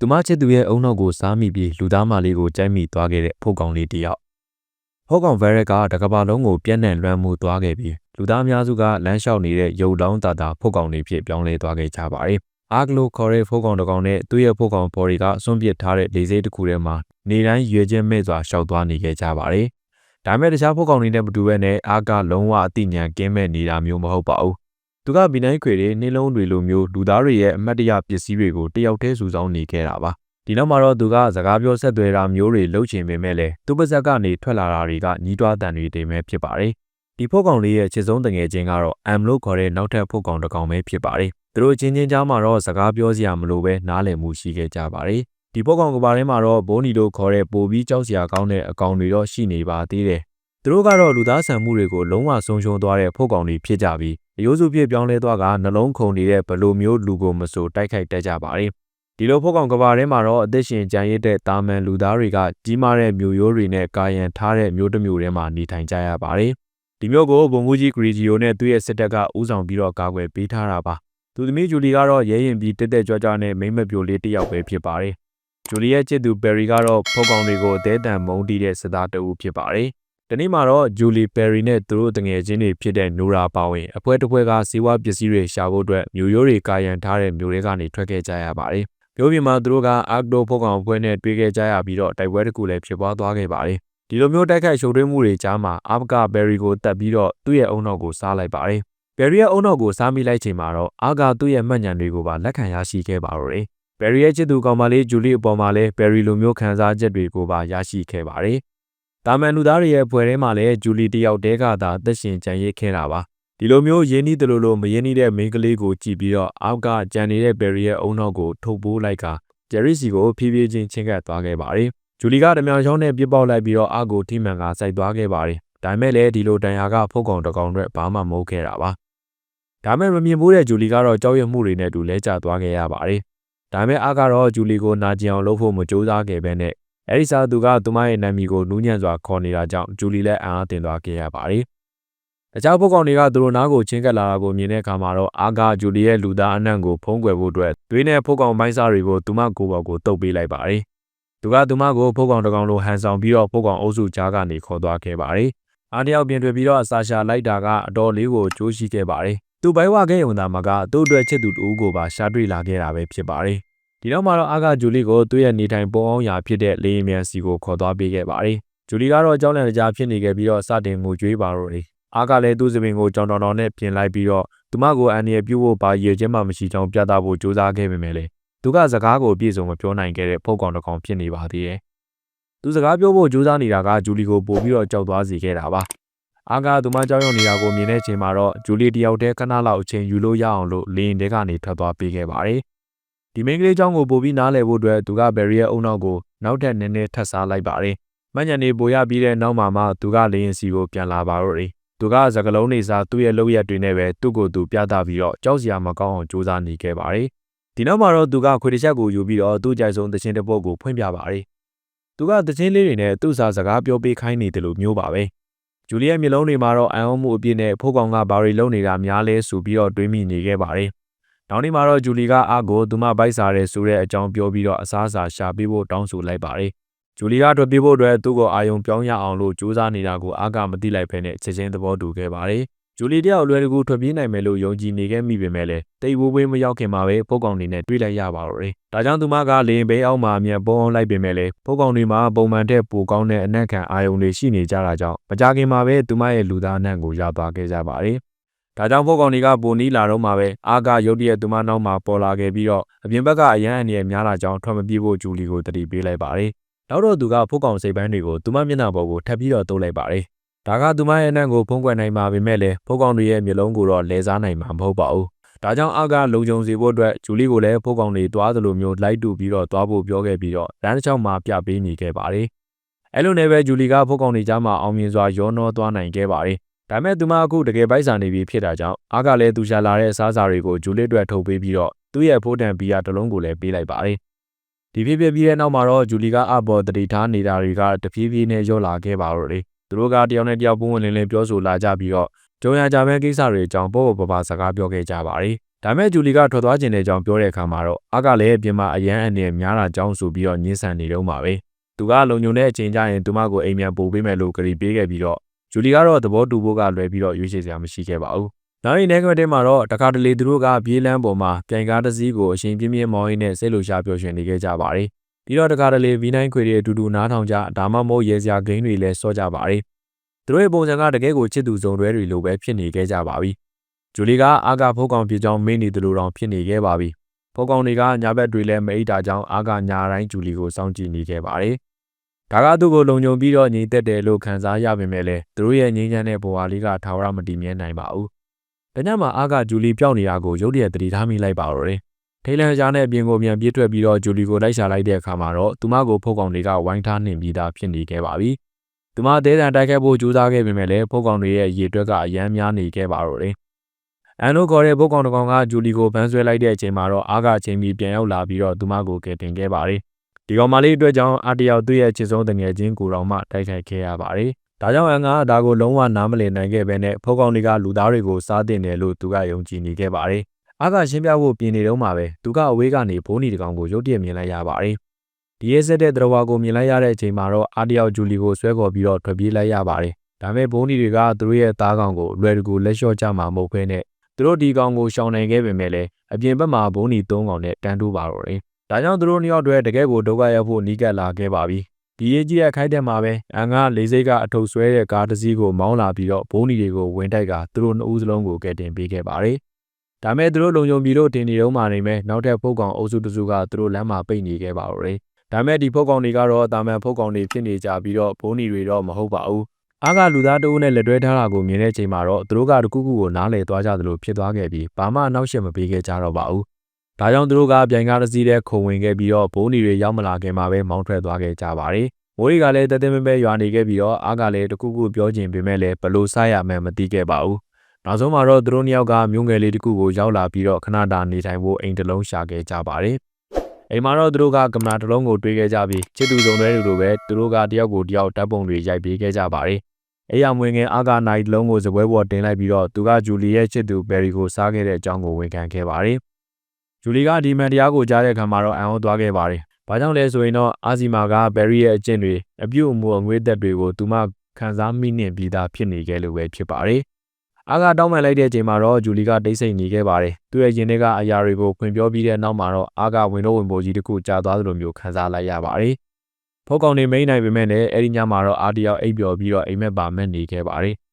သူမချစ်သူရဲ့အုံနောက်ကိုစားမိပြီးလူသားမလေးကိုကြိုက်မိသွားခဲ့တဲ့ဖို့ကောင်လေးတစ်ယောက်။ဖို့ကောင်ဗရက်ကတကဘာလုံးကိုပြန့်နှံ့လွှမ်းမိုးသွားခဲ့ပြီးလူသားအများစုကလမ်းလျှောက်နေတဲ့ရုပ်လောင်းတာတာဖို့ကောင်လေးဖြစ်ပြောင်းလဲသွားခဲ့ကြပါတယ်။အာဂလိုခေါ်တဲ့ဖို့ကောင်တစ်ကောင်နဲ့သူ့ရဲ့ဖို့ကောင်ဘော်တွေကစွန့်ပစ်ထားတဲ့လေစိတ်တစ်ခုထဲမှာနေတိုင်းရွေချင်းမဲ့စွာရှောက်သွားနေခဲ့ကြပါတယ်။ဒါပေမဲ့တခြားဖို့ကောင်တွေနဲ့မတူဘဲနဲ့အာကလုံးဝအတိညာကင်းမဲ့နေတာမျိုးမဟုတ်ပါဘူး။ သူကဗီနိုင်းခွေတွေနှင်းလုံးတွေလိုမျိုးလူသားတွေရဲ့အမတ်တရပစ္စည်းတွေကိုတယောက်တည်းစုဆောင်းနေခဲ့တာပါ။ဒီနောက်မှာတော့သူကစကားပြောဆက်သွယ်တာမျိုးတွေလုပ်ချင်ပေမဲ့လည်းသူ့ပါဇက်ကနေထွက်လာတာတွေကညီးတွားတန်တွေတိမ်ပဲဖြစ်ပါတယ်။ဒီဖို့ကောင်လေးရဲ့ချစ်ဆုံးတငယ်ချင်းကတော့ M လို့ခေါ်တဲ့နောက်ထပ်ဖို့ကောင်တစ်ကောင်ပဲဖြစ်ပါတယ်။သူတို့ချင်းချင်းကြားမှာတော့စကားပြောစရာမလိုပဲနားလည်မှုရှိခဲ့ကြပါတယ်။ဒီဖို့ကောင်ကဘာထဲမှာတော့ဘိုးနီတို့ခေါ်တဲ့ပိုပြီးကြောက်စရာကောင်းတဲ့အကောင်တွေတော့ရှိနေပါသေးတယ်။သူတို့ကတော့လူသားဆန်မှုတွေကိုလုံးဝဆုံးရှုံးသွားတဲ့ဖို့ကောင်တွေဖြစ်ကြပြီး အယိုးစုပြပြောင်းလဲသွားကနှလုံးခုန်နေတဲ့ဘလိုမျိုးလူကိုမဆိုတိုက်ခိုက်တတ်ကြပါတယ်။ဒီလိုဖို့ကောင်ကဘာထဲမှာတော့အသက်ရှင်ကြံရစ်တဲ့တာမန်လူသားတွေကကြီးမားတဲ့မြို့ရိုးတွေနဲ့ကာယံထားတဲ့မြို့တစ်မြို့ထဲမှာနေထိုင်ကြရပါတယ်။ဒီမြို့ကိုဘုံမူကြီးဂရီဂျီယိုနဲ့သူ့ရဲ့စစ်တပ်ကဦးဆောင်ပြီးတော့ကာကွယ်ပေးထားတာပါ။သူသမီးဂျူလီကတော့ရဲရင်ပြီးတက်တက်ကြွကြွနဲ့မိမ့်မပြိုလေးတစ်ယောက်ပဲဖြစ်ပါတယ်။ဂျူလီရဲ့ချစ်သူဘယ်ရီကတော့ဖို့ကောင်တွေကိုအသေးတန်မုန်းတီးတဲ့စစ်သားတအူးဖြစ်ပါတယ်။ ဒီနေ့မှာတော့ဂျူလီပယ်ရီနဲ့သူတို့တငယ်ချင်းတွေဖြစ်တဲ့နိုရာပါဝင်အဖွဲတစ်ဖွဲကစီးပွားပစ္စည်းတွေရှာဖို့အတွက်မြို့ရိုးတွေကာယံထားတဲ့မြို့တွေကနေထွက်ခဲ့ကြရပါတယ်။မျိုးပြင်မှာသူတို့ကအာကတိုဖို့ကောင်ပွဲနဲ့တွေ့ခဲ့ကြရပြီးတော့တိုက်ပွဲတစ်ခုလည်းဖြစ်ပွားသွားခဲ့ပါတယ်။ဒီလိုမျိုးတိုက်ခိုက်ရှုပ်ထွေးမှုတွေကြားမှာအာဘကဘယ်ရီကိုတက်ပြီးတော့သူ့ရဲ့အုံနောက်ကိုစားလိုက်ပါတယ်။ဘယ်ရီရဲ့အုံနောက်ကိုစားမိလိုက်ချိန်မှာတော့အာကသူ့ရဲ့မှတ်ဉာဏ်တွေကိုပါလက်ခံရရှိခဲ့ပါတော့တယ်။ဘယ်ရီရဲ့ချစ်သူကောင်မလေးဂျူလီအပေါ်မှာလည်းဘယ်ရီလိုမျိုးခံစားချက်တွေကိုပါရရှိခဲ့ပါတယ်။ တာမန်လူသားတွေရဲ့ဘွယ်ထဲမှာလည်းဂျူလီတယောက်တည်းကသာသက်ရှင်ကြံရစ်ခဲ့တာပါဒီလိုမျိုးရင်းနှီးတယ်လို့လို့မရင်းနှီးတဲ့မိန်းကလေးကိုကြည့်ပြီးတော့အောက်ကကြံနေတဲ့ဘယ်ရီရဲ့အုံနောက်ကိုထုတ်ပိုးလိုက်ကဂျယ်ရီစီကိုဖြည်းဖြည်းချင်းချင်းကပ်သွားခဲ့ပါတယ်။ဂျူလီကဓမြောင်ချောင်းနဲ့ပြစ်ပေါက်လိုက်ပြီးတော့အကိုထိမှန်ကစိုက်သွားခဲ့ပါတယ်။ဒါပေမဲ့လည်းဒီလိုတန်ရာကဖုတ်ကောင်တကောင်အတွက်ဘာမှမဟုတ်ခဲ့တာပါ။ဒါမဲ့မမြင်ဘူးတဲ့ဂျူလီကတော့ကြောက်ရွံ့မှုတွေနဲ့တူလဲကျသွားခဲ့ရပါတယ်။ဒါမဲ့အကတော့ဂျူလီကိုနာကျင်အောင်လုပ်ဖို့မကြိုးစားခဲ့ပဲနဲ့ အဲဒီစားသူကသူမရဲ့နာမည်ကိုနူးညံ့စွာခေါ်နေတာကြောင့်ဂျူလီလည်းအံ့အားသင့်သွားခဲ့ရပါတယ်။တခြားပုတ်ကောင်တွေကသူတို့နားကိုချင်းကပ်လာတာကိုမြင်တဲ့အခါမှာတော့အာဂါဂျူလီရဲ့လူသားအနံ့ကိုဖုံးကွယ်ဖို့အတွက်သွေးနဲ့ဖုတ်ကောင်ပိုင်းစားတွေကိုသူမကိုယ်ပေါ်ကိုတုပ်ပေးလိုက်ပါတယ်။သူကသူမကိုဖုတ်ကောင်တကောင်လိုဟန်ဆောင်ပြီးတော့ဖုတ်ကောင်အုပ်စုကြားကနေခေါ်သွားခဲ့ပါတယ်။အားတယောက်ပြင်ထွက်ပြီးတော့အစာရှာလိုက်တာကအတော်လေးကိုကြိုးရှိခဲ့ပါတယ်။သူဘိုင်းဝခဲ့ုံသာမကသူ့အတွက်ချစ်သူတူကိုပါရှာတွေ့လာခဲ့တာပဲဖြစ်ပါတယ်။ ဒီနောက်မှာတော့အာဂါဂျူလီကိုသူ့ရဲ့နေထိုင်ပုံအောင်ရာဖြစ်တဲ့လေယာဉ်မြန်စီကိုခေါ်သွားပေးခဲ့ပါတယ်။ဂျူလီကတော့အကြောင်းလန့်ကြားဖြစ်နေခဲ့ပြီးတော့စတင်ငိုကြွေးပါတော့တယ်အားကလည်းသူ့စပင်ကိုကြောင်တောင်တောင်နဲ့ပြင်လိုက်ပြီးတော့သူမကိုအန်ဒီရဲ့ပြုတ်ဖို့ပါရည်ချင်းမှမရှိကြောင်းပြသဖို့ကြိုးစားခဲ့ပေမဲ့လေသူကစကားကိုအပြည့်စုံမပြောနိုင်ခဲ့တဲ့ဖုတ်ကောင်တစ်ကောင်ဖြစ်နေပါသေးတယ်။သူစကားပြောဖို့ကြိုးစားနေတာကဂျူလီကိုပို့ပြီးတော့ကြောက်သွားစေခဲ့တာပါ။အားကသူမကြောက်ရွံ့နေတာကိုမြင်တဲ့ချိန်မှာတော့ဂျူလီတယောက်တည်းခဏလောက်အချိန်ယူလို့ရအောင်လို့လေရင်တဲကနေထွက်သွားပေးခဲ့ပါတယ်။ ဒီမိန်းကလေးเจ้าကိုပို့ပြီးနားလည်ဖို့အတွက်သူကဘယ်ရီရဲ့အုံနောက်ကိုနောက်ထပ်နည်းနည်းထပ်စားလိုက်ပါတယ်။မညံနေပိုရပြီးတဲ့နောက်မှာမှသူကလေရင်စီကိုပြန်လာပါတော့တယ်သူကစကလုံးနေစားသူ့ရဲ့လုပ်ရက်တွေနဲ့ပဲသူ့ကိုယ်သူပြသပြီးတော့ကြောက်စရာမကောင်းအောင်စူးစမ်းနေခဲ့ပါတယ်။ဒီနောက်မှာတော့သူကခွေတစ်ချက်ကိုယူပြီးတော့သူ့ကြိုက်ဆုံးသချင်းတစ်ပုဒ်ကိုဖွင့်ပြပါတယ်။သူကသချင်းလေးတွေနဲ့သူ့စာစကားပြောပေးခိုင်းနေတယ်လို့မျိုးပါပဲ။ဂျူလီရဲ့မျက်လုံးတွေမှာတော့အံ့ဩမှုအပြည့်နဲ့ဖိုးကောင်ကဘာတွေလုပ်နေတာများလဲဆိုပြီးတော့တွေးမိနေခဲ့ပါတယ်။ နောက်နေ့မှာတော့ဂျူလီကအားကိုသူမဘိုက်စားရဲဆိုတဲ့အကြောင်းပြောပြီးတော့အစားအစာရှာပေးဖို့တောင်းဆိုလိုက်ပါတယ်။ဂျူလီယာထွက်ပြေးဖို့အတွက်သူ့ကိုအာယုံပြောင်းရအောင်လို့ကြိုးစားနေတာကိုအားကမသိလိုက်ဖဲနဲ့ချက်ချင်းသဘောတူခဲ့ပါတယ်။ဂျူလီတယောက်အလွယ်တကူထွက်ပြေးနိုင်မယ်လို့ယုံကြည်နေခဲ့မိပေမဲ့လည်းတိတ်ဝိုးဝေးမရောက်ခင်မှာပဲဖုတ်ကောင်တွေနဲ့တွေ့လိုက်ရပါတော့တယ်။ဒါကြောင့်သူမကလေရင်ဘေးအောက်မှာအမြန်ပုံအောင်လိုက်ပေမဲ့လည်းဖုတ်ကောင်တွေမှာပုံမှန်တဲ့ပိုကောင်းတဲ့အနက်ခံအာယုံတွေရှိနေကြတာကြောင့်မကြခင်မှာပဲသူမရဲ့လူသားအနံ့ကိုရသွားခဲ့ကြပါတယ်။ ဒါကြောင့်ဖုတ်ကောင်တွေကပုံနီးလာတော့မှပဲအာကရုတ်တရက်သူမနောက်မှာပေါ်လာခဲ့ပြီးတော့အပြင်ဘက်ကအရန်အနေနဲ့များလာကြောင်းထွက်မပြေးဖို့ဂျူလီကိုတတိပေးလိုက်ပါတယ်။နောက်တော့သူကဖုတ်ကောင်စိတ်ပန်းတွေကိုသူမမျက်နှာပေါ်ကိုထပ်ပြီးတော့တိုးလိုက်ပါတယ်။ဒါကသူမရဲ့အနံ့ကိုဖုံးကွယ်နိုင်ပါပေမဲ့လည်းဖုတ်ကောင်တွေရဲ့မျက်လုံးကိုတော့လဲစားနိုင်မှာမဟုတ်ပါဘူး။ဒါကြောင့်အကလုံခြုံစေဖို့အတွက်ဂျူလီကိုလည်းဖုတ်ကောင်တွေတွားသလိုမျိုးလိုက်တူပြီးတော့တွားဖို့ပြောခဲ့ပြီးတော့လမ်းတစ်ချောင်းမှာပြပေးနေခဲ့ပါတယ်။အဲလိုနဲ့ပဲဂျူလီကဖုတ်ကောင်တွေကြားမှာအောင်မြင်စွာရောနှောသွားနိုင်ခဲ့ပါတယ်။ ဒါမဲ့သူမအခုတကယ်ပိုက်ဆံနေပြီဖြစ်တာကြောင့်အားကလည်းသူရှာလာတဲ့အစားအစာတွေကိုဂျူလီအတွက်ထုတ်ပေးပြီးတော့သူ့ရဲ့ဖိုးတန်ဘီယာတစ်လုံးကိုလည်းပေးလိုက်ပါတယ်ဒီဖြစ်ဖြစ်ပြီးတဲ့နောက်မှာတော့ဂျူလီကအပေါ်တတိထားနေတာတွေကတဖြည်းဖြည်းနဲ့ရော့လာခဲ့ပါတော့တယ်သူတို့ကတယောက်နဲ့တယောက်ပုံဝင်လင်းလင်းပြောဆိုလာကြပြီးတော့ကြုံရကြမဲ့ကိစ္စတွေအကြောင်းပေါ်ပေါ်ပါပါစကားပြောခဲ့ကြပါတယ်ဒါမဲ့ဂျူလီကထွက်သွားခြင်းတဲ့အကြောင်းပြောတဲ့အခါမှာတော့အာကလည်းပြင်မာအရန်အနေနဲ့များတာကြောင်းဆိုပြီးတော့ညှင်းဆန်နေတော့မှာပဲသူကလုံညုံတဲ့အချိန်ကျရင်သူမကိုအိမ်ပြန်ပို့ပေးမယ်လို့ကြေပေးခဲ့ပြီးတော့ ဂျူလီကတော့သဘောတူဖို့ကလွယ်ပြီးတော့ရွေးချယ်စရာမရှိခဲ့ပါဘူးနောက်နေ့နေ့ကတည်းမှာတော့တခါတလေသူတို့ကပြေးလန်းပေါ်မှာပြိုင်ကားတစ်စီးကိုအရှင်ပြင်းပြင်းမောင်းရင်းနဲ့စိတ်လှုပ်ရှားပျော်ရွှင်နေခဲ့ကြပါတယ်ပြီးတော့တခါတလေဗီနိုင်းခွေတွေအတူတူနားထောင်ကြဒါမှမဟုတ်ရေစရာဂိမ်းတွေလည်းစောကြပါတယ်သူတို့ရဲ့ပုံစံကတကယ်ကိုချစ်သူစုံတွဲတွေလိုပဲဖြစ်နေခဲ့ကြပါပြီဂျူလီကအာကဖုတ်ကောင်ဖြစ်ကြောင်းမေးနေသလိုတောင်ဖြစ်နေခဲ့ပါပြီဖုတ်ကောင်တွေကညာဘက်တွေလည်းမအိပ်တာကြောင့်အာကညာတိုင်းဂျူလီကိုစောင့်ကြည့်နေခဲ့ပါတယ် ဒါကသူ့ကိုလုံခြုံပြီးတော့ညီသက်တယ်လို့ခံစားရပေမဲ့လည်းသူတို့ရဲ့ငြိမ်းချမ်းတဲ့ဘဝလေးကထာဝရမတည်မြဲနိုင်ပါဘူး။တညမှာအာကဂျူလီပျောက်နေတာကိုရုတ်တရက်သတိထားမိလိုက်ပါတော့တယ်။ထိတ်လန့်ကြားနဲ့အပြင်ကိုပြန်ပြေးထွက်ပြီးတော့ဂျူလီကိုလိုက်ရှာလိုက်တဲ့အခါမှာတော့သူမကိုဖုတ်ကောင်တွေကဝိုင်းထားနှင်ပြီးသားဖြစ်နေခဲ့ပါပြီ။သူမအသေးတန်တိုက်ခိုက်ဖို့ကြိုးစားခဲ့ပေမဲ့လည်းဖုတ်ကောင်တွေရဲ့ရေတွက်ကအယမ်းများနေခဲ့ပါတော့တယ်။အန်နိုခေါ်တဲ့ဖုတ်ကောင်တစ်ကောင်ကဂျူလီကိုဖမ်းဆွဲလိုက်တဲ့အချိန်မှာတော့အာကအချိန်မီပြန်ရောက်လာပြီးတော့သူမကိုကယ်တင်ခဲ့ပါတယ်။ ဒီကောင်မလေးအတွက်ကြောင့်အတယောက်သူ့ရဲ့ချစ်ဆုံးတငယ်ချင်းကိုတော်မှတိုက်ခိုက်ခဲ့ရပါတယ်။ဒါကြောင့်အန်ကဒါကိုလုံးဝနားမလည်နိုင်ခဲ့ဘဲနဲ့ဖုတ်ကောင်တွေကလူသားတွေကိုစားတင်တယ်လို့သူကယုံကြည်နေခဲ့ပါတယ်။အာကရှင်းပြဖို့ပြင်နေတော့မှပဲသူကအဝေးကနေဘိုးနီတကောင်ကိုရုတ်တရက်မြင်လိုက်ရပါတယ်။ဒီရဲဆက်တဲ့တရဝါကိုမြင်လိုက်ရတဲ့အချိန်မှာတော့အာတယောက်ဂျူလီကိုဆွဲခေါ်ပြီးတော့ထွက်ပြေးလိုက်ရပါတယ်။ဒါပေမဲ့ဘိုးနီတွေကသူတို့ရဲ့သားကောင်ကိုလွယ်တကူလက်လျှော့ကြမှာမဟုတ်ဘဲနဲ့သူတို့ဒီကောင်ကိုရှောင်နိုင်ခဲ့ပေမဲ့လည်းအပြင်ဘက်မှာဘိုးနီ၃ကောင်နဲ့တန်းတိုးပါတော့တယ်။ ဒါကြောင့်သူတို့နှစ်ယောက်တည်းတကယ်ကိုဒုက္ခရောက်ဖို့နီးကပ်လာခဲ့ပါပြီ။ဒီရေးကြီးတဲ့ခိုက်တဲ့မှာပဲအန်ကလေးစိတ်ကအထုပ်ဆွဲတဲ့ကားတစ်စီးကိုမောင်းလာပြီးတော့ဘိုးနီတွေကိုဝင်တိုက်ကသူတို့နှစ်ဦးစလုံးကိုကယ်တင်ပေးခဲ့ပါတယ်။ဒါမဲ့သူတို့လုံခြုံပြီးတော့တင်နေတော့မှနေမယ်နောက်ထပ်ဖုတ်ကောင်အုပ်စုတစုကသူတို့လမ်းမှာပိတ်နေခဲ့ပါတော့တယ်။ဒါမဲ့ဒီဖုတ်ကောင်တွေကတော့တာမန်ဖုတ်ကောင်တွေဖြစ်နေကြပြီးတော့ဘိုးနီတွေတော့မဟုတ်ပါဘူး။အားကလူသားတအုပ်နဲ့လက်တွဲထားတာကိုမြင်တဲ့ချိန်မှာတော့သူတို့ကတခုခုကိုနားလည်သွားကြသလိုဖြစ်သွားခဲ့ပြီးဘာမှအနောက်ရှက်မပေးခဲ့ကြတော့ပါဘူး။ ဒါကြောင့်သူတို့ကပြိုင်ကားတစ်စီးထဲခုံဝင်ခဲ့ပြီးတော့ဘိုးနီတွေရောက်မလာခင်မှာပဲမောင်းထွက်သွားခဲ့ကြပါတယ်။မိုးရီကလည်းတသက်မပဲရွာနေခဲ့ပြီးတော့အားကလည်းတခုခုပြောချင်ပေမဲ့လည်းဘလို့စားရမှန်းမသိခဲ့ပါဘူး။နောက်ဆုံးမှာတော့သူတို့နှစ်ယောက်ကမြို့ငယ်လေးတစ်ခုကိုရောက်လာပြီးတော့ခဏတာနေထိုင်ဖို့အိမ်တစ်လုံးရှာခဲ့ကြပါတယ်။အိမ်မှာတော့သူတို့ကကင်မရာတစ်လုံးကိုတွေးခဲ့ကြပြီးချစ်သူစုံတွဲတွေလိုပဲသူတို့ကတယောက်ကိုတယောက်ဓာတ်ပုံတွေရိုက်ပေးခဲ့ကြပါတယ်။အဲ့ရမွေငယ်အာကနိုင်တစ်လုံးကိုစပွဲပေါ်တင်လိုက်ပြီးတော့သူကဂျူလီရဲ့ချစ်သူဘယ်ရီကိုစားခဲ့တဲ့အကြောင်းကိုဝန်ခံခဲ့ပါတယ်။ ဂျူလီကဒီမန်တရားကိုကြားတဲ့အခါမှာတော့အံ့ဩသွားခဲ့ပါတယ်။ဘာကြောင့်လဲဆိုရင်တော့အာဇီမာကဘယ်ရီရဲ့အကျင့်တွေအပြုတ်အမူအငွေ့သက်တွေကိုသူမခံစားမိနှင်ပြီးသားဖြစ်နေခဲ့လို့ပဲဖြစ်ပါတယ်။အာကတောင်းပန်လိုက်တဲ့အချိန်မှာတော့ဂျူလီကတိတ်ဆိတ်နေခဲ့ပါတယ်။သူ့ရဲ့ရင်ထဲကအရာတွေကိုဖွင့်ပြောပြီးတဲ့နောက်မှာတော့အာကဝင်တော့ဝင်ပိုကြီးတစ်ခုကြာသွားသလိုမျိုးခံစားလိုက်ရပါတယ်။ဖောက်ကောင်နေမိန်နိုင်ပေမဲ့လည်းအဲ့ဒီညမှာတော့အာတယောက်အိပ်ပျော်ပြီးတော့အိမ်မက်ပါမက်နေခဲ့ပါတယ်။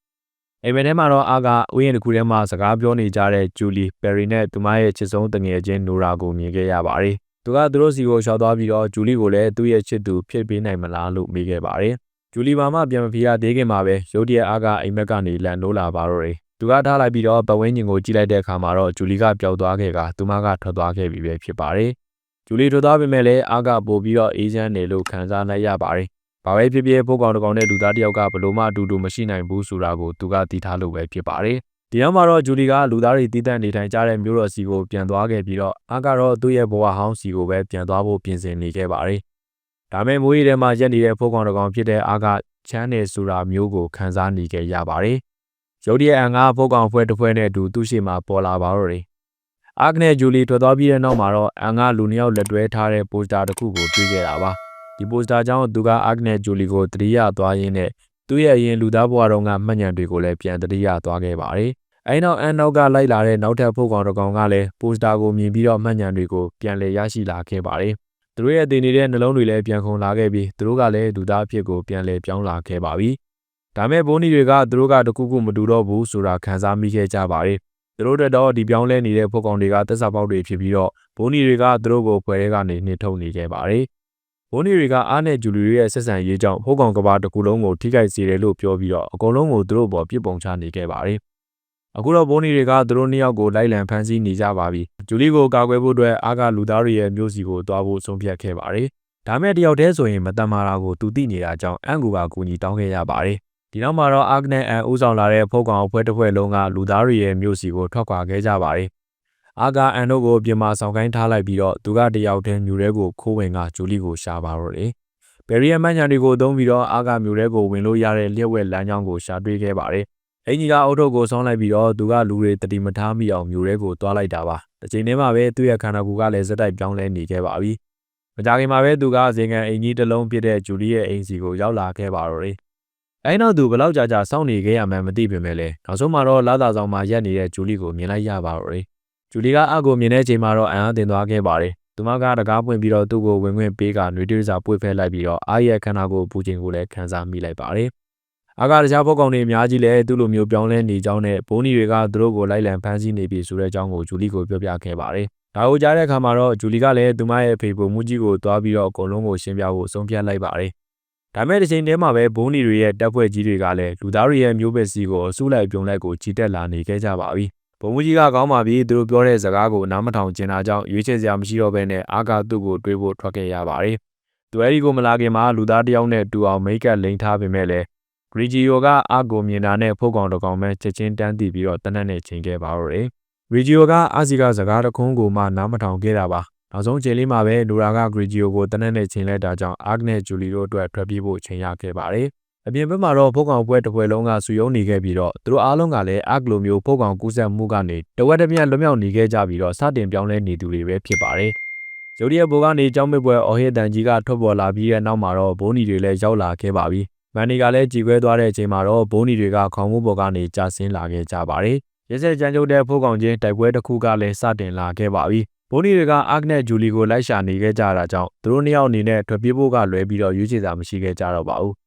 အိမ်မက်ထဲမှာတော့အာကဥယျာဉ်တစ်ခုထဲမှာစကားပြောနေကြတဲ့ဂျူလီပယ်ရီနဲ့သူမရဲ့ချစ်ဆုံးတငယ်ချင်းနိုရာကိုမြင်ခဲ့ရပါတယ်။သူကသူတို့စီကိုရှောက်သွားပြီးတော့ဂျူလီကိုလည်းသူ့ရဲ့ချစ်သူဖြစ်ပေးနိုင်မလားလို့မေးခဲ့ပါတယ်။ဂျူလီဘာမှပြန်မဖြေရသေးခင်မှာပဲရုတ်တရက်အာကအိမ်မက်ကနေလန်နိုးလာပါတော့တယ်။သူကထားလိုက်ပြီးတော့ပဝင်းညင်ကိုကြည့်လိုက်တဲ့အခါမှာတော့ဂျူလီကပျောက်သွားခဲ့ကသူမကထွက်သွားခဲ့ပြီပဲဖြစ်ပါတယ်။ဂျူလီထွက်သွားပေမဲ့လည်းအာကပို့ပြီးတော့အေးချမ်းတယ်လို့ခံစားလိုက်ရပါတယ်။ ဘာပဲဖြစ်ဖြစ်ဖိုးကောင်တကောင်နဲ့လူသားတယောက်ကဘလို့မှအတူတူမရှိနိုင်ဘူးဆိုတာကိုသူကသိထားလို့ပဲဖြစ်ပါတယ်။ဒီနောက်မှာတော့ဂျူလီကလူသားတွေတည်တံ့နေထိုင်ကြတဲ့မျိုးတော်စီကိုပြန်သွားခဲ့ပြီးတော့အာကတော့သူ့ရဲ့ဘဝဟောင်းစီကိုပဲပြန်သွားဖို့ပြင်ဆင်နေခဲ့ပါတယ်။ဒါမဲ့မိုးရီထဲမှာရက်နေတဲ့ဖိုးကောင်တကောင်ဖြစ်တဲ့အာကချမ်းနယ်ဆိုတာမျိုးကိုခံစားနေခဲ့ရပါတယ်။ရုတ်တရက်အန်ကဖိုးကောင်ဖွဲတစ်ဖွဲနဲ့အတူသူ့ရှိမှာပေါ်လာပါတော့တယ်။အာကနဲ့ဂျူလီထွက်သွားပြီးတဲ့နောက်မှာတော့အန်ကလူနှစ်ယောက်လက်တွဲထားတဲ့ပိုစတာတစ်ခုကိုတွေ့ခဲ့တာပါ။ ဒီပိုစတာကြောင့်သူကအာကနဲ့ဂျူလီကိုတတိယသွားရင်းနဲ့သူ့ရဲ့အရင်လူသားဘဝတုန်းကမှတ်ဉာဏ်တွေကိုလည်းပြန်တတိယသွားခဲ့ပါတယ်။အဲဒီနောက်အန်နောက်ကလိုက်လာတဲ့နောက်ထပ်ဖိုးကောင်တစ်ကောင်ကလည်းပိုစတာကိုမြင်ပြီးတော့မှတ်ဉာဏ်တွေကိုပြန်လည်ရရှိလာခဲ့ပါတယ်။သူတို့ရဲ့တင်နေတဲ့နှလုံးတွေလည်းပြန်ခုန်လာခဲ့ပြီးသူတို့ကလည်းလူသားအဖြစ်ကိုပြန်လည်ပြောင်းလာခဲ့ပါပြီ။ဒါမဲ့ဘိုးနီတွေကသူတို့ကတခုခုမတူတော့ဘူးဆိုတာခံစားမိခဲ့ကြပါတယ်။သူတို့တက်တော့ဒီပြောင်းလဲနေတဲ့ဖိုးကောင်တွေကသက်စာပေါက်တွေဖြစ်ပြီးတော့ဘိုးနီတွေကသူတို့ကိုဖွဲထဲကနေနှင်ထုတ်နေခဲ့ပါတယ်။ ဘိုးနီတွေကအားနဲ့ဂျူလီရဲ့ဆက်ဆံရေးကြောင့်ဖိုးကောင်ကဘာတစ်ခုလုံးကိုထိခိုက်စေတယ်လို့ပြောပြီးတော့အကုန်လုံးကိုသူတို့ပေါ်ပြစ်ပုံချနေခဲ့ပါတယ်။အခုတော့ဘိုးနီတွေကသူတို့နှစ်ယောက်ကိုလိုက်လံဖမ်းဆီးနေကြပါပြီ။ဂျူလီကိုကာကွယ်ဖို့အတွက်အားကလူသားတွေရဲ့မျိုးစီကိုတွားဖို့ဆုံးဖြတ်ခဲ့ပါတယ်။ဒါမဲ့တယောက်တည်းဆိုရင်မတန်မာတာကိုသူသိနေတာကြောင့်အန်ကူကကူညီတောင်းခဲ့ရပါတယ်။ဒီနောက်မှာတော့အာဂနဲ့အန်ဦးဆောင်လာတဲ့ဖုတ်ကောင်အဖွဲ့တစ်ဖွဲ့လုံးကလူသားတွေရဲ့မျိုးစီကိုထွက်ခွာခဲ့ကြပါတယ်။ အာကအန်တို့ကိုပြင်မာဆောင်ကိုင်းထားလိုက်ပြီးတော့သူကတယောက်တည်းမျိုးရဲကိုခိုးဝင်ကဂျူလီကိုရှာပါတော့တယ်။ဘယ်ရီယမန်ညာတွေကိုအသုံးပြီးတော့အာကမျိုးရဲကိုဝင်လို့ရတဲ့လျှက်ဝက်လမ်းကြောင်းကိုရှာတွေ့ခဲ့ပါတယ်အင်ကြီးကအုတ်ထုတ်ကိုဆောင်းလိုက်ပြီးတော့သူကလူတွေတတိမထားမိအောင်မျိုးရဲကိုတွားလိုက်တာပါ။တစ်ချိန်တည်းမှာပဲသူ့ရဲ့ခန္ဓာကိုယ်ကလည်းစက်တိုက်ပြောင်းလဲနေခဲ့ပါပြီ။မကြခင်မှာပဲသူကဇင်ကန်အင်ကြီးတစ်လုံးဖြစ်တဲ့ဂျူလီရဲ့အိမ်စီကိုရောက်လာခဲ့ပါတော့တယ်။အဲဒီနောက်သူဘလောက်ကြာကြာစောင့်နေခဲ့ရမှန်းမသိပေမဲ့လည်းနောက်ဆုံးမှာတော့လာသာဆောင်မှာရက်နေတဲ့ဂျူလီကိုမြင်လိုက်ရပါတော့တယ်။ ဂျူလီကအကိုမြင်တဲ့အချိန်မှာတော့အံ့အားသင့်သွားခဲ့ပါတယ်။သူမကတကားပွင့်ပြီးတော့သူ့ကိုဝင်ခွင့်ပေးကနှွေးတွေးစာပွေ့ဖဲလိုက်ပြီးတော့အားရဲ့ခန္ဓာကိုယ်ပူချိန်ကိုလည်းခံစားမိလိုက်ပါတယ်။အာကတခြားဖို့ကောင်တွေအများကြီးလည်းသူ့လိုမျိုးပြောင်းလဲနေကြောင်းနဲ့ဘိုးနီတွေကသူတို့ကိုလိုက်လံဖမ်းဆီးနေပြီဆိုတဲ့အကြောင်းကိုဂျူလီကိုပြောပြခဲ့ပါတယ်။ဒါကိုကြားတဲ့အခါမှာတော့ဂျူလီကလည်းသူမရဲ့အဖေပုံမှုကြီးကိုသွားပြီးတော့အကုန်လုံးကိုရှင်းပြဖို့ဆုံးဖြတ်လိုက်ပါတယ်။ဒါမဲ့တစ်ချိန်တည်းမှာပဲဘိုးနီတွေရဲ့တပ်ဖွဲ့ကြီးတွေကလည်းလူသားတွေရဲ့မျိုးပဲစီကိုအစုလိုက်ပြုံလိုက်ကိုချီတက်လာနေခဲ့ကြပါပြီ။ ဘုံမူကြီးကကောင်းပါပြီသူတို့ပြောတဲ့စကားကိုနားမထောင်ကျင်တာကြောင့်ရွေးချယ်စရာမရှိတော့ဘဲနဲ့အာကာသူ့ကိုတွေးဖို့ထွက်ခဲ့ရပါတယ်။သူအဲဒီကိုမလာခင်မှာလူသားတယောက်နဲ့တူအောင်မိတ်ကပ်လိန်ထားပေမဲ့လည်းရီဂျီယိုကအာကိုမြင်တာနဲ့ဖုတ်ကောင်တကောင်ပဲချက်ချင်းတန်းတည်ပြီးတော့တနက်နဲ့ချိန်ခဲ့ပါတော့တယ်။ရီဂျီယိုကအာစီကစကားတခုံးကိုမှနားမထောင်ခဲ့တာပါ။နောက်ဆုံးချိန်လေးမှာပဲလူရာကဂရီဂျီယိုကိုတနက်နဲ့ချိန်လိုက်တာကြောင့်အာဂနဲ့ဂျူလီတို့အတွက်ထွက်ပြေးဖို့ချိန်ရခဲ့ပါတယ်။ အပြင်ဘက်မှာတော့ဖုတ်ကောင်ပွဲတစ်ပွဲလုံးကဆူယုံနေခဲ့ပြီးတော့သူတို့အားလုံးကလည်းအာဂလိုမျိုးဖုတ်ကောင်ကူးဆက်မှုကနေတဝက်တစ်ပြက်လွတ်မြောက်နေခဲ့ကြပြီးတော့စတင်ပြောင်းလဲနေသူတွေပဲဖြစ်ပါတယ်။ဂျိုဒီရဲ့ဘိုးကနေကြောင်းမပွဲအော်ဟစ်တန်ကြီးကထွက်ပေါ်လာပြီးတဲ့နောက်မှာတော့ဘိုးနီတွေလည်းရောက်လာခဲ့ပါပြီ။မန်နီကလည်းကြည်ခွဲသွားတဲ့အချိန်မှာတော့ဘိုးနီတွေကခေါင်းမိုးပေါ်ကနေကြာဆင်းလာခဲ့ကြပါတယ်။ရဲစက်ကြမ်းကြုတ်တဲ့ဖိုးကောင်ချင်းတိုက်ပွဲတစ်ခုကလည်းစတင်လာခဲ့ပါပြီ။ဘိုးနီတွေကအာဂနက်ဂျူလီကိုလိုက်ရှာနေခဲ့ကြတာကြောင့်သူတို့နှစ်ယောက်အနေနဲ့ထွက်ပြေးဖို့ကလွဲပြီးတော့ရွေးချယ်တာမရှိခဲ့ကြတော့ပါဘူး။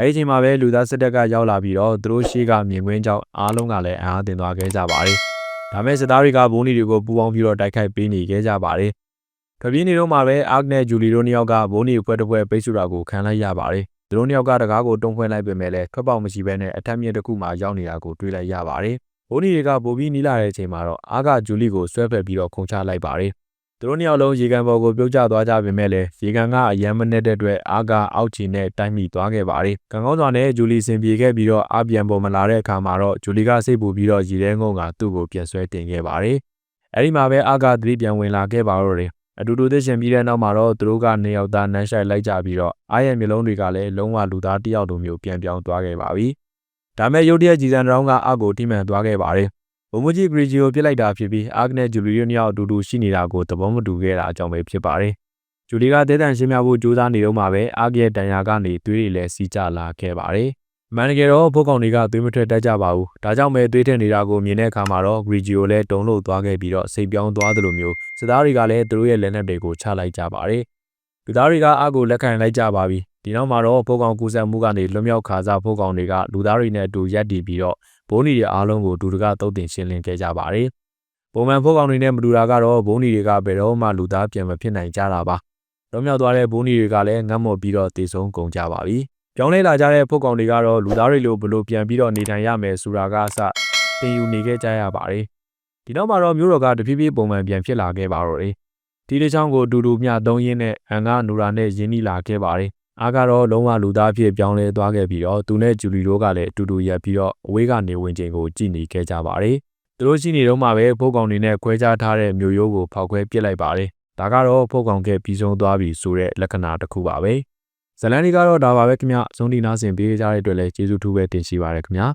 အဲဒီအချိန်မှာပဲလူသားစစ်တပ်ကရောက်လာပြီးတော့သူတို့ရှိကမြင်ကွင်းကြောင့်အားလုံးကလည်းအံ့အားသင့်သွားခဲ့ကြပါတယ်။ဒါမဲ့စစ်သားတွေကဘိုးနီတွေကိုပူပေါင်းပြီးတော့တိုက်ခိုက်ပေးနေခဲ့ကြပါတယ်။ထွက်ပြေးနေတော့မှပဲအာဂနက်ဂျူလီတို့နှစ်ယောက်ကဘိုးနီအဖွဲ့တစ်ဖွဲ့ပိတ်ဆို့တာကိုခံလိုက်ရပါတယ်။သူတို့နှစ်ယောက်ကတကားကိုတုံးဖွင့်လိုက်ပေမဲ့လည်းထွက်ပေါက်မရှိဘဲနဲ့အထက်မြင့်တစ်ခုမှရောက်နေတာကိုတွေ့လိုက်ရပါတယ်။ဘိုးနီတွေကပိုပြီးနီးလာတဲ့အချိန်မှာတော့အာကဂျူလီကိုဆွဲဖက်ပြီးတော့ခုန်ချလိုက်ပါတယ်။ သူတို့နှစ်ယောက်လုံးရေကန်ပေါ်ကိုပြုတ်ကျသွားကြပေမဲ့လည်းရေကန်ကအယမ်းမနဲ့တဲ့အတွက်အာကအောက်ချီနဲ့တိုက်မိသွားခဲ့ပါတယ်။ကံကောင်းစွာနဲ့ဂျူလီစင်ပြေခဲ့ပြီးတော့အပြန်ပေါ်မလာတဲ့အခါမှာတော့ဂျူလီကစိတ်ပူပြီးတော့ရေထဲငုံကသူ့ကိုပြန်ဆွဲတင်ခဲ့ပါတယ်။အဲဒီမှာပဲအာကသတိပြန်ဝင်လာခဲ့ပါတော့တယ်အတူတူသိရှင်ပြီးတဲ့နောက်မှာတော့သူတို့ကနေရောက်သားနန်းရှိုက်လိုက်ကြပြီးတော့အားရဲ့မျိုးလုံးတွေကလည်းလုံးဝလူသားတယောက်လိုမျိုးပြန်ပြောင်းသွားခဲ့ပါပြီ။ဒါမဲ့ရုတ်တရက်ကြီးစံတောင်းကအကိုထိမှန်သွားခဲ့ပါတယ်။ ဘုံမကြီးဂရီဂျီကိုပြစ်လိုက်တာဖြစ်ပြီးအာဂနဲ့ဂျူလီတို့နှစ်ယောက်အတူတူရှိနေတာကိုသဘောမတူခဲ့တာအကြောင်းပဲဖြစ်ပါတယ်။ဂျူလီကတဲတန်ရှင်းပြဖို့ကြိုးစားနေတော့မှပဲအာဂရဲ့တန်ရာကနေသွေးတွေလည်းစီးကျလာခဲ့ပါတယ်။မန်တကယ်တော့ဘုတ်ကောင်တွေကသွေးမထွက်တတ်ကြပါဘူးဒါကြောင့်ပဲသွေးထက်နေတာကိုမြင်တဲ့အခါမှာတော့ဂရီဂျီကိုလည်းတုံလို့သွားခဲ့ပြီးတော့စိတ်ပြောင်းသွားသလိုမျိုးစစ်သားတွေကလည်းသူတို့ရဲ့လက်နက်တွေကိုချလိုက်ကြပါတယ်လူသားတွေကအားကိုလက်ခံလိုက်ကြပါပြီဒီနောက်မှာတော့ဘုတ်ကောင်ကူးဆက်မှုကနေလွတ်မြောက်ခါစားဘုတ်ကောင်တွေကလူသားတွေနဲ့အတူရပ်တည်ပြီးတော့ ဘိုးနီတွေအားလုံးကိုဒူတကတုတ်တင်ရှင်းလင်းခဲ့ကြပါတယ်ပုံမှန်ဘုတ်ကောင်တွေနဲ့မတူတာကတော့ဘိုးနီတွေကဘယ်တော့မှလူသားပြန်မဖြစ်နိုင်ကြတာပါလွတ်မြောက်သွားတဲ့ဘိုးနီတွေကလည်းငတ်မော်ပြီးတော့တည်ဆုံးကုန်ကြပါပြီပြောင်းလဲလာကြတဲ့ဖုတ်ကောင်တွေကတော့လူသားတွေလိုဘလို့ပြန်ပြီးတော့နေထိုင်ရမယ်ဆိုတာကအစသင်ယူနေခဲ့ကြရပါတယ်ဒီနောက်မှာတော့မျိုးတော်ကတဖြည်းဖြည်းပုံမှန်ပြန်ဖြစ်လာခဲ့ပါတော့တယ်ဒီတစ်ချောင်းကိုအတူတူမျှသုံးရင်းနဲ့အန်ကနူရာနဲ့ရင်းနှီးလာခဲ့ပါတယ် အားကတော့လုံးဝလူသားဖြစ်ပြောင်းလဲသွားခဲ့ပြီးတော့သူနဲ့ဂျူလီတို့ကလည်းအတူတူရပ်ပြီးတော့အဝေးကနေဝင်ချိန်ကိုကြည်နေခဲ့ကြပါတယ်သူတို့ရှိနေတော့မှပဲဖုတ်ကောင်တွေနဲ့ခွဲခြားထားတဲ့မျိုးရိုးကိုဖောက်ခွဲပစ်လိုက်ပါတယ်ဒါကတော့ဖုတ်ကောင်ကပြီးဆုံးသွားပြီဆိုတဲ့လက္ခဏာတစ်ခုပါပဲဇလန်ဒီကတော့ဒါပါပဲခင်ဗျအဆုံးဒီနာဆင်ပေးကြတဲ့အတွက်လည်းကျေးဇူးထူးပဲတင်ရှိပါရခင်ဗျာ